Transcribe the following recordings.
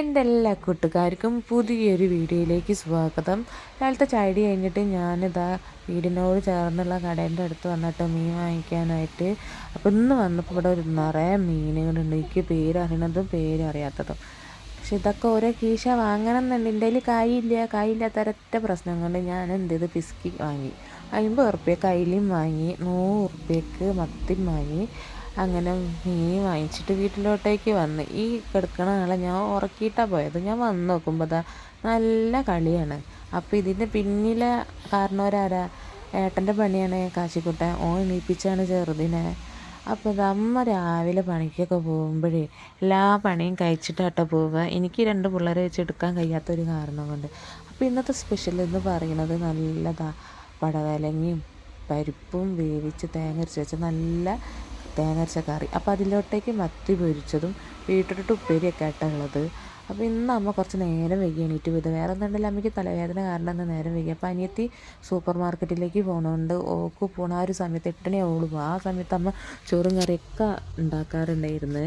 എന്റെ എല്ലാ കൂട്ടുകാർക്കും പുതിയൊരു വീഡിയോയിലേക്ക് സ്വാഗതം. രാവിലത്തെ ചാടി കഴിഞ്ഞിട്ട് ഞാനിതാ വീടിനോട് ചേർന്നുള്ള കടേന്റെ അടുത്ത് വന്നിട്ട് മീൻ വാങ്ങിക്കാനായിട്ട്. അപ്പോൾ ഇന്ന് വന്നപ്പോൾ ഇവിടെ ഒരു നിറയെ മീനുകളുണ്ട്. എനിക്ക് പേരറിയണതും പേരറിയാത്തതും. പക്ഷെ ഇതൊക്കെ ഓരോ കീശ വാങ്ങണം എന്നുണ്ട് എന്റെ കയ്യിൽ കായില്ല. കായില്ലാത്ത പ്രശ്നം കൊണ്ട് ഞാൻ എന്ത് ചെയ്ത്? പിസ്കി വാങ്ങി. അമ്പത് ഉറുപ്പ്യ കയ്യിലും വാങ്ങി. നൂറ് ഉറുപ്പ്യക്ക് മത്തിയും വാങ്ങി. അങ്ങനെ മീൻ വാങ്ങിച്ചിട്ട് വീട്ടിലോട്ടേക്ക് വന്ന്. ഈ കിടക്കണ ആളെ ഞാൻ ഉറക്കിയിട്ടാണ് പോയത്. ഞാൻ വന്ന് നോക്കുമ്പോൾ നല്ല കളിയാണ്. അപ്പോൾ ഇതിന്റെ പിന്നിലെ കാരണവരാരാ ഏട്ടന്റെ പണിയാണ് കാശിക്കുട്ടൻ. ഓൻ എണീപ്പിച്ചാണ് ചെറുതിനെ. അപ്പോൾ അമ്മ രാവിലെ പണിക്കൊക്കെ പോകുമ്പോഴേ എല്ലാ പണിയും കഴിച്ചിട്ടാട്ടോ പോവുക. എനിക്ക് രണ്ട് പിള്ളേരെ വെച്ച് എടുക്കാൻ കഴിയാത്തൊരു കാരണം കൊണ്ട്. അപ്പോൾ ഇന്നത്തെ സ്പെഷ്യൽ എന്ന് പറയുന്നത് നല്ലതാ. പടവലങ്ങയും പരിപ്പും വേവിച്ച് തേങ്ങ അരച്ച് വെച്ച നല്ല തേങ്ങ കറി. അപ്പോൾ അതിലോട്ടേക്ക് മത്തി പൊരിച്ചതും ബീട്രൂട്ട് ഉപ്പേരിയൊക്കെ ആയിട്ടാണ് ഉള്ളത്. അപ്പോൾ ഇന്ന് അമ്മ കുറച്ച് നേരം വൈകി എണീറ്റ് പോയത്. വേറെ ഒന്നുണ്ടല്ലോ അമ്മയ്ക്ക് തലവേദന കാരണം എന്താ നേരം വൈകി. അപ്പോൾ അനിയത്തി സൂപ്പർ മാർക്കറ്റിലേക്ക് പോകുന്നുണ്ട് ഓക്ക് പോണ ആ ഒരു സമയത്ത് എട്ടണി ആ സമയത്ത് അമ്മ ചോറും കറിയൊക്കെ ഉണ്ടാക്കാറുണ്ടായിരുന്നു.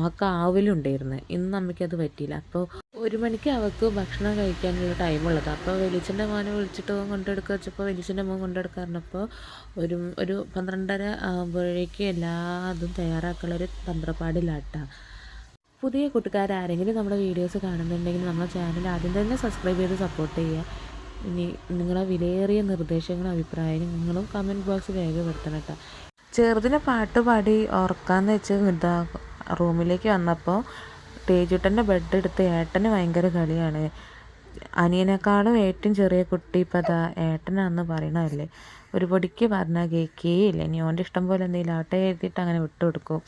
ആൾക്ക് ആവലുണ്ടായിരുന്നു ഇന്ന് അമ്മയ്ക്കത് പറ്റിയില്ല. അപ്പോൾ ഒരു മണിക്ക് അവൾക്ക് ഭക്ഷണം കഴിക്കാനുള്ള ടൈമുള്ളത് അപ്പോൾ വെളിച്ചന്റെ മോനെ വിളിച്ചിട്ട് കൊണ്ടെടുക്കുക വെച്ചപ്പോൾ വെളിച്ചന്റെ മോൻ കൊണ്ടെടുക്കാറുണ്ടപ്പോൾ ഒരു ഒരു പന്ത്രണ്ടര ആകുമ്പോഴേക്ക് എല്ലാതും തയ്യാറാക്കാനുള്ളൊരു തന്ത്രപ്പാടിലാട്ടാണ് പുതിയ കൂട്ടുകാരാരെങ്കിലും നമ്മുടെ വീഡിയോസ് കാണുന്നുണ്ടെങ്കിൽ നമ്മുടെ ചാനൽ ആദ്യം തന്നെ സബ്സ്ക്രൈബ് ചെയ്ത് സപ്പോർട്ട് ചെയ്യുക. ഇനി നിങ്ങളെ വിലയേറിയ നിർദ്ദേശങ്ങളും അഭിപ്രായങ്ങളും കമന്റ് ബോക്സിൽ രേഖപ്പെടുത്തണം കേട്ടോ. ചെറുതിനെ പാട്ട് പാടി ഉറക്കാന്ന് വെച്ച് ഇതാ റൂമിലേക്ക് വന്നപ്പോൾ തേജുട്ടന്റെ ബെഡ് എടുത്ത് ഏട്ടന് ഭയങ്കര കളിയാണ്. അനിയനേക്കാളും ഏറ്റവും ചെറിയ കുട്ടി ഇപ്പം അതാ ഏട്ടനാന്ന് പറയണമല്ലേ ഒരു പൊടിക്ക് പറഞ്ഞാൽ കേൾക്കുകയില്ല ഇനി ഓന്റെ ഇഷ്ടം പോലെ എന്തെങ്കിലും ആട്ടെ എഴുതിയിട്ട് അങ്ങനെ വിട്ടു കൊടുക്കും.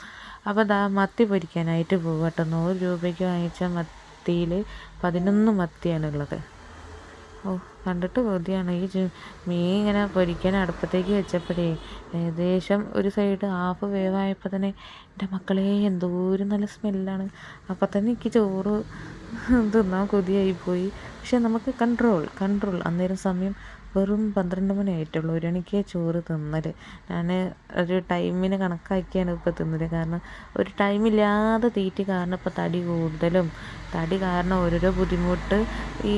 അപ്പോൾ അതാ മത്തി പൊരിക്കാനായിട്ട് പോകട്ടെ നൂറ് രൂപയ്ക്ക് വാങ്ങിച്ച മത്തിയിൽ പതിനൊന്ന് മത്തിയാണുള്ളത്. ഓ കണ്ടിട്ട് കൊതിയാണ്. ഈ മീൻ ഇങ്ങനെ പൊരിക്കാൻ അടുപ്പത്തേക്ക് വെച്ചപ്പോഴേ ഏകദേശം ഒരു സൈഡ് ഹാഫ് വേവായപ്പോൾ തന്നെ എന്റെ മക്കളെ എന്തോരം നല്ല സ്മെല്ലാണ്. അപ്പം തന്നെ എനിക്ക് ചോറ് തിന്നാൻ കൊതിയായി പോയി പക്ഷെ നമുക്ക് കൺട്രോൾ കൺട്രോൾ അന്നേരം സമയം വെറും പന്ത്രണ്ട് മണി ആയിട്ടുള്ളൂ ഒരു മണിക്ക് ചോറ് തിന്നൽ ഞാൻ ഒരു ടൈമിന് കണക്കാക്കിയാണ് ഇപ്പോൾ തിന്നത് കാരണം ഒരു ടൈമില്ലാതെ തീറ്റി കാരണം ഇപ്പോൾ തടി കൂടുതലും. തടി കാരണം ഓരോരോ ബുദ്ധിമുട്ട് ഈ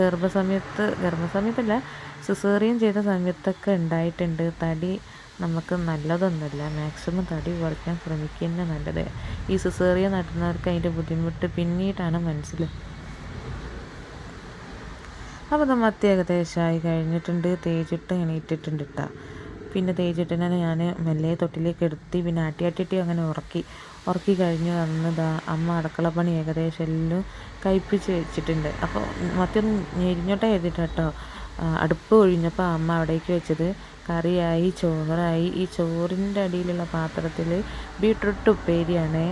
ഗർഭസമയത്ത് ഗർഭസമയത്തല്ല സിസേറിയൻ ചെയ്ത സമയത്തൊക്കെ ഉണ്ടായിട്ടുണ്ട്. തടി നമുക്ക് നല്ലതൊന്നുമില്ല. മാക്സിമം തടി കുറയ്ക്കാൻ ശ്രമിക്കുക നല്ലത്. ഈ സിസേറിയ നടന്നവർക്ക് അതിന്റെ ബുദ്ധിമുട്ട് പിന്നീടാണ് മനസ്സിലാക്കുക അപ്പോൾ നമ്മൾ മത്തി ഏകദേശമായി കഴിഞ്ഞിട്ടുണ്ട്. തേച്ചിട്ട് എണീറ്റിട്ടുണ്ട് കേട്ടോ പിന്നെ തേച്ചിട്ടിനെ ഞാൻ മെല്ലെ തൊട്ടിലേക്ക് എടുത്തി പിന്നെ ആട്ടി ആട്ടിട്ടി അങ്ങനെ ഉറക്കി ഉറക്കി കഴിഞ്ഞ് വന്നതാ അമ്മ അടുക്കള പണി ഏകദേശം എല്ലാം കഴിപ്പിച്ച് വെച്ചിട്ടുണ്ട്. അപ്പോൾ മത്തി ഒന്ന് ഞെരിഞ്ഞോട്ടെ എഴുതിയിട്ട് കേട്ടോ അടുപ്പ് ഒഴിഞ്ഞപ്പോൾ അമ്മ അവിടേക്ക് വെച്ചത് കറിയായി ചോറായി. ഈ ചോറിന്റെ അടിയിലുള്ള പാത്രത്തിൽ ബീട്രൂട്ട് ഉപ്പേരിയാണ്.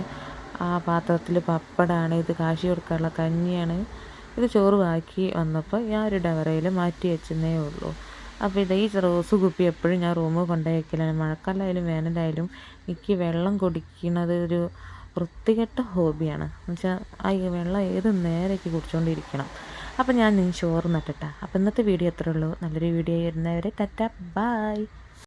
ആ പാത്രത്തിൽ പപ്പടാണ് ഇത് കാശി കൊടുക്കാനുള്ള കഞ്ഞിയാണ്. ഇത് ചോറ് ബാക്കി വന്നപ്പോൾ ഞാൻ ഒരു ഡവറയിൽ മാറ്റി വെച്ചെന്നേ ഉള്ളൂ. അപ്പോൾ ഇത് ഈ റോസ് കുപ്പി എപ്പോഴും ഞാൻ റൂമിൽ കൊണ്ടുപോയി വയ്ക്കലാണ് വേനലായാലും എനിക്ക് വെള്ളം കുടിക്കുന്നത് ഒരു വൃത്തികെട്ട ഹോബിയാണ്. എന്നുവെച്ചാൽ ആ വെള്ളം ഏത് നേരേക്ക് കുടിച്ചുകൊണ്ടിരിക്കണം അപ്പോൾ ഞാൻ ചോറ് നട്ടിട്ടാ. അപ്പോൾ ഇന്നത്തെ വീഡിയോ എത്ര ഉള്ളൂ. നല്ലൊരു വീഡിയോ വരുന്നവരെ ടറ്റ ബായ്